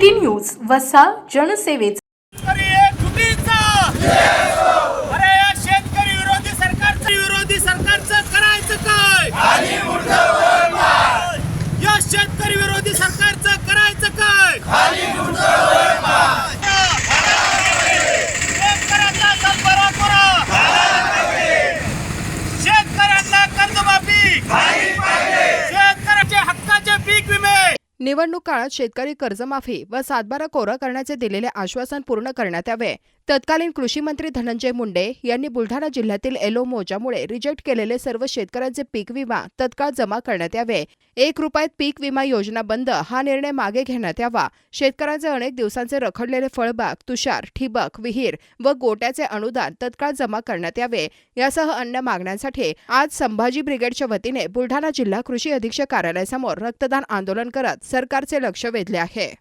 City news वसा जनसेवेचा. शेतकरी एक चुकीचा! अरे या शेतकरी विरोधी सरकारचं विरोधी सरकारचं करायचं काय? या शेतकरी विरोधी सरकारचं करायचं काय? शेतकऱ्यांना सातबारा करा शेतकऱ्यांना कर्जमाफी शेतकऱ्याचे हक्काचे पीक विमे निवडणूक काळात शेतकरी कर्जमाफी व सातबारा कोरा करण्याचे दिलेले आश्वासन पूर्ण करण्यात यावे. तत्कालीन कृषी मंत्री धनंजय मुंडे यांनी बुलढाणा जिल्ह्यातील एलो मोजामुळे रिजेक्ट केलेले सर्व शेतकऱ्यांचे पीक विमा तत्काळ जमा करण्यात यावे. एक रुपयात पीक विमा योजना बंद हा निर्णय मागे घेण्यात यावा. शेतकऱ्यांचे अनेक दिवसांचे रखडलेले फळबाग तुषार ठिबक विहीर व गोट्याचे अनुदान तत्काळ जमा करण्यात यावे. यासह अन्य मागण्यांसाठी आज संभाजी ब्रिगेडच्या वतीने बुलढाणा जिल्हा कृषी अधीक्षक कार्यालयासमोर रक्तदान आंदोलन करत सरकारचे लक्ष वेधले आहे.